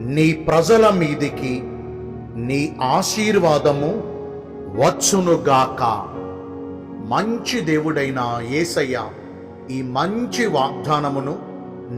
నీ ప్రజల మీదికి నీ ఆశీర్వాదము వచ్చునుగాక. మంచి దేవుడైన యేసయ్య ఈ మంచి వాగ్దానమును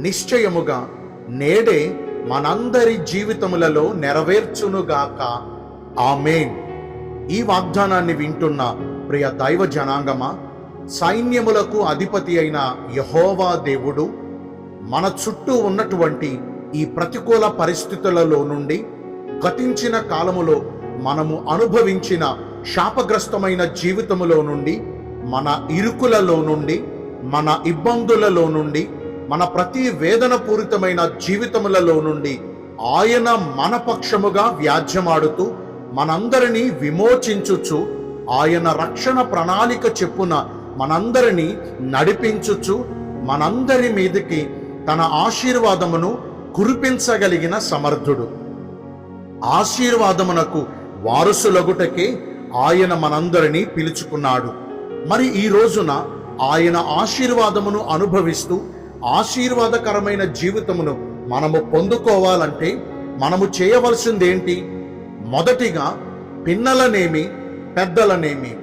నిశ్చయముగా నేడే మనందరి జీవితములలో నెరవేర్చునుగాక. ఆమెన్. ఈ వాగ్దానాన్ని వింటున్న ప్రియ దైవ జనాంగమా సైన్యములకు అధిపతి అయిన యహోవా దేవుడు మన చుట్టూ ఉన్నటువంటి ఈ ప్రతికూల పరిస్థితులలో నుండి గతించిన కాలములో మనము అనుభవించిన శాపగ్రస్తమైన జీవితములో నుండి మన ఇరుకులలో నుండి మన ఇబ్బందులలో నుండి మన ప్రతి వేదన పూరితమైన జీవితములలో నుండి ఆయన మన పక్షముగా వ్యాజ్యమాడుతూ మనందరినీ విమోచించుచు ఆయన రక్షణ ప్రణాళిక చెప్పున మనందరినీ నడిపించుచు మనందరి మీదకి తన ఆశీర్వాదమును కురిపించగలిగిన సమర్థుడు. ఆశీర్వాదమునకు వారసులగుటకే ఆయన మనందరినీ పిలుచుకున్నాడు. మరి ఈ రోజున ఆయన ఆశీర్వాదమును అనుభవిస్తూ ఆశీర్వాదకరమైన జీవితమును మనము పొందుకోవాలంటే మనము చేయవలసిందేంటి? మొదటిగా పిన్నలనేమి పెద్దలనేమి.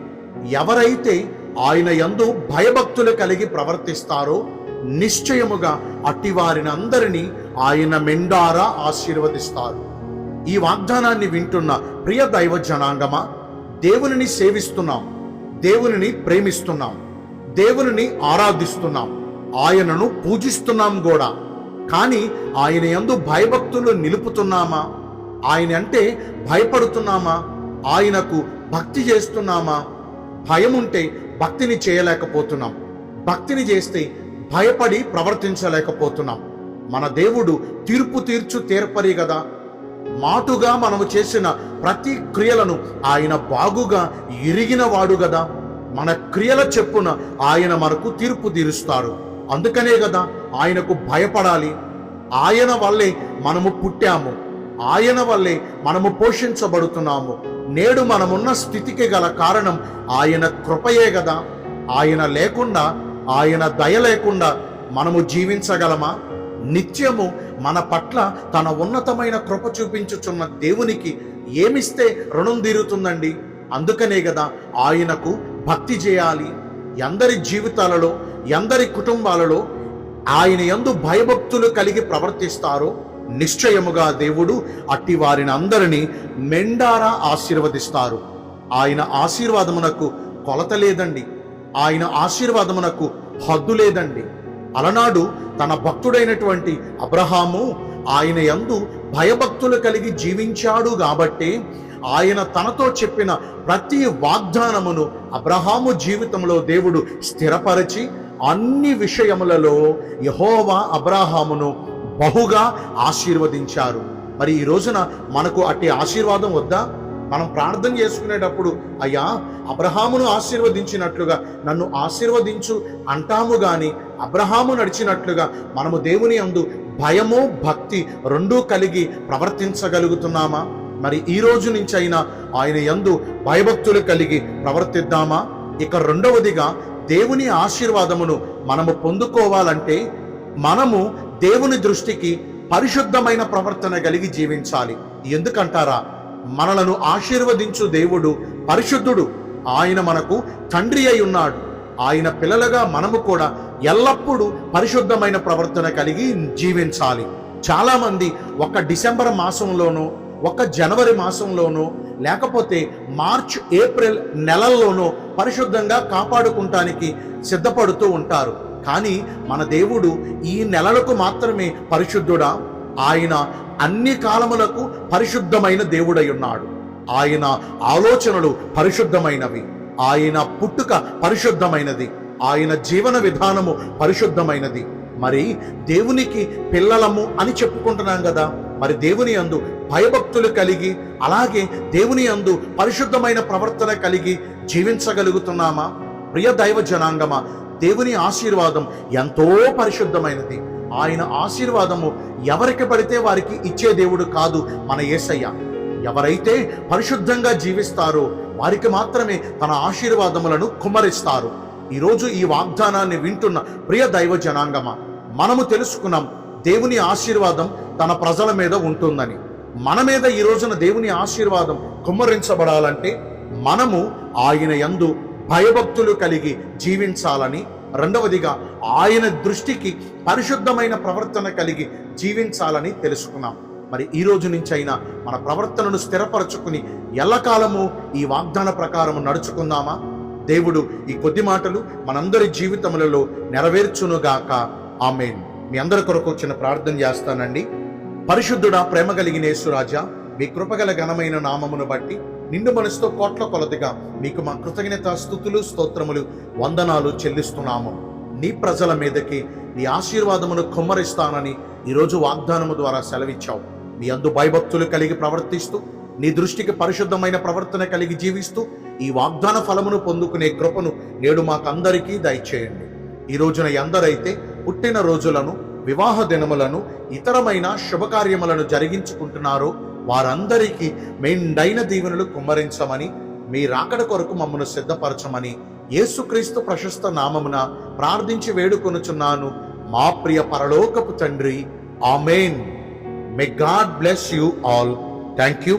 ఎవరైతే ఆయన యందు భయభక్తులు కలిగి ప్రవర్తిస్తారో నిశ్చయముగా అట్టి అందరినీ ఆయన మెండారా ఆశీర్వదిస్తారు. ఈ వాగ్దానాన్ని వింటున్న ప్రియ దైవ జనాంగమా దేవునిని సేవిస్తున్నాం దేవునిని ప్రేమిస్తున్నాం దేవునిని ఆరాధిస్తున్నాం ఆయనను పూజిస్తున్నాం కూడా. కానీ ఆయన యందు భయభక్తులు నిలుపుతున్నామా ఆయన అంటే భయపడుతున్నామా ఆయనకు భక్తి చేస్తున్నామా భయం ఉంటే భక్తిని చేయలేకపోతున్నాం. భక్తిని చేస్తే భయపడి ప్రవర్తించలేకపోతున్నాం. మన దేవుడు తీర్పు తీర్చు తీర్పరి కదా మాటుగా మనము చేసిన ప్రతి క్రియలను ఆయన బాగుగా ఎరిగిన వాడు కదా మన క్రియల చెప్పున ఆయన మనకు తీర్పు తీరుస్తారు. అందుకనే కదా ఆయనకు భయపడాలి. ఆయన వల్లే మనము పుట్టాము. ఆయన వల్లే మనము పోషించబడుతున్నాము. నేడు మనమున్న స్థితికి గల కారణం ఆయన కృపయే కదా ఆయన లేకుండా ఆయన దయ లేకుండా మనము జీవించగలమా? నిత్యము మన పట్ల తన ఉన్నతమైన కృప చూపించుచున్న దేవునికి ఏమిస్తే రుణం తీరుతుందండి? అందుకనే కదా ఆయనకు భక్తి చేయాలి. ఎందరి జీవితాలలో ఎందరి కుటుంబాలలో ఆయన ఎందు భయభక్తులు కలిగి ప్రవర్తిస్తారో నిశ్చయముగా దేవుడు అట్టి వారిని అందరినీ మెండారా ఆశీర్వదిస్తారు. ఆయన ఆశీర్వాదమునకు కొలత లేదండి. ఆయన ఆశీర్వాదమునకు హద్దు లేదండి. అలనాడు తన భక్తుడైనటువంటి అబ్రహాము ఆయన యందు భయభక్తులు కలిగి జీవించాడు కాబట్టి ఆయన తనతో చెప్పిన ప్రతి వాగ్దానమును అబ్రహాము జీవితంలో దేవుడు స్థిరపరిచి అన్ని విషయములలో యహోవా అబ్రహామును బహుగా ఆశీర్వదించారు. మరి ఈ రోజున మనకు అట్టి ఆశీర్వాదం వద్దా? మనం ప్రార్థన చేసుకునేటప్పుడు అయ్యా అబ్రహామును ఆశీర్వదించినట్లుగా నన్ను ఆశీర్వదించు అంటాము గాని అబ్రహాము నడిచినట్లుగా మనము దేవుని అందు భయము భక్తి రెండూ కలిగి ప్రవర్తించగలుగుతున్నామా? మరి ఈ రోజు నుంచైనా ఆయన యందు భయభక్తులు కలిగి ప్రవర్తిద్దామా? ఇక రెండవదిగా దేవుని ఆశీర్వాదమును మనము పొందుకోవాలంటే మనము దేవుని దృష్టికి పరిశుద్ధమైన ప్రవర్తన కలిగి జీవించాలి. ఎందుకంటారా? మనలను ఆశీర్వదించు దేవుడు పరిశుద్ధుడు. ఆయన మనకు తండ్రి అయి ఉన్నాడు. ఆయన పిల్లలుగా మనము కూడా ఎల్లప్పుడూ పరిశుద్ధమైన ప్రవర్తన కలిగి జీవించాలి. చాలామంది ఒక డిసెంబర్ మాసంలోనూ ఒక జనవరి మాసంలోనూ లేకపోతే మార్చ్ ఏప్రిల్ నెలల్లోనూ పరిశుద్ధంగా కాపాడుకుంటానికి సిద్ధపడుతూ ఉంటారు. కానీ మన దేవుడు ఈ నెలలకు మాత్రమే పరిశుద్ధుడా? ఆయన అన్ని కాలములకు పరిశుద్ధమైన దేవుడై ఉన్నాడు. ఆయన ఆలోచనలు పరిశుద్ధమైనవి. ఆయన పుట్టుక పరిశుద్ధమైనది. ఆయన జీవన విధానము పరిశుద్ధమైనది. మరి దేవునికి పిల్లలము అని చెప్పుకుంటున్నాం కదా. మరి దేవుని యందు భయభక్తులు కలిగి అలాగే దేవుని యందు పరిశుద్ధమైన ప్రవర్తన కలిగి జీవించగలుగుతున్నామా? ప్రియ దైవ జనాంగమా దేవుని ఆశీర్వాదం ఎంతో పరిశుద్ధమైనది. ఆయన ఆశీర్వాదము ఎవరికి పడితే వారికి ఇచ్చే దేవుడు కాదు మన యేసయ్య ఎవరైతే పరిశుద్ధంగా జీవిస్తారో వారికి మాత్రమే తన ఆశీర్వాదములను కుమ్మరిస్తారు. ఈరోజు ఈ వాగ్దానాన్ని వింటున్న ప్రియ దైవ జనాంగమా మనము తెలుసుకున్నాం దేవుని ఆశీర్వాదం తన ప్రజల మీద ఉంటుందని. మన మీద ఈ రోజున దేవుని ఆశీర్వాదం కుమ్మరించబడాలంటే మనము ఆయన యందు భయభక్తులు కలిగి జీవించాలని రెండవదిగా ఆయన దృష్టికి పరిశుద్ధమైన ప్రవర్తన కలిగి జీవించాలని తెలుసుకున్నాం. మరి ఈ రోజు నుంచి అయినా మన ప్రవర్తనను స్థిరపరచుకుని ఎల్లకాలము ఈ వాగ్దాన ప్రకారము నడుచుకుందామా? దేవుడు ఈ కొద్ది మాటలు మనందరి జీవితములలో నెరవేర్చునుగాక. ఆమెన్. మీ అందరి కొరకు వచ్చిన ప్రార్థన చేస్తానండి. పరిశుద్ధుడా ప్రేమ కలిగిన యేసురాజా మీ కృపగల ఘనమైన నామమును బట్టి నిండు మనసుతో కోట్ల కొలదిగా మీకు మా కృతజ్ఞత స్థుతులు స్తోత్రములు వందనాలు చెల్లిస్తున్నాము. నీ ప్రజల మీదకి నీ ఆశీర్వాదమును కుమ్మరిస్తానని ఈరోజు వాగ్దానము ద్వారా సెలవిచ్చావు. నీ అందు భయభక్తులు కలిగి ప్రవర్తిస్తూ నీ దృష్టికి పరిశుద్ధమైన ప్రవర్తన కలిగి జీవిస్తూ ఈ వాగ్దాన ఫలమును పొందుకునే కృపను నేడు మాకందరికీ దయచేయండి. ఈ రోజున ఎందరైతే పుట్టిన రోజులను వివాహ దినములను ఇతరమైన శుభకార్యములను జరిగించుకుంటున్నారో వారందరికీ మెండైన దీవెనలు కుమ్మరించమని మీ రాకడ కొరకు మమ్మను సిద్ధపరచమని యేసుక్రీస్తు ప్రశస్త నామమున ప్రార్థించి వేడుకొనుచున్నాను. మా ప్రియ పరలోకపు తండ్రి amen. May God bless you all thank you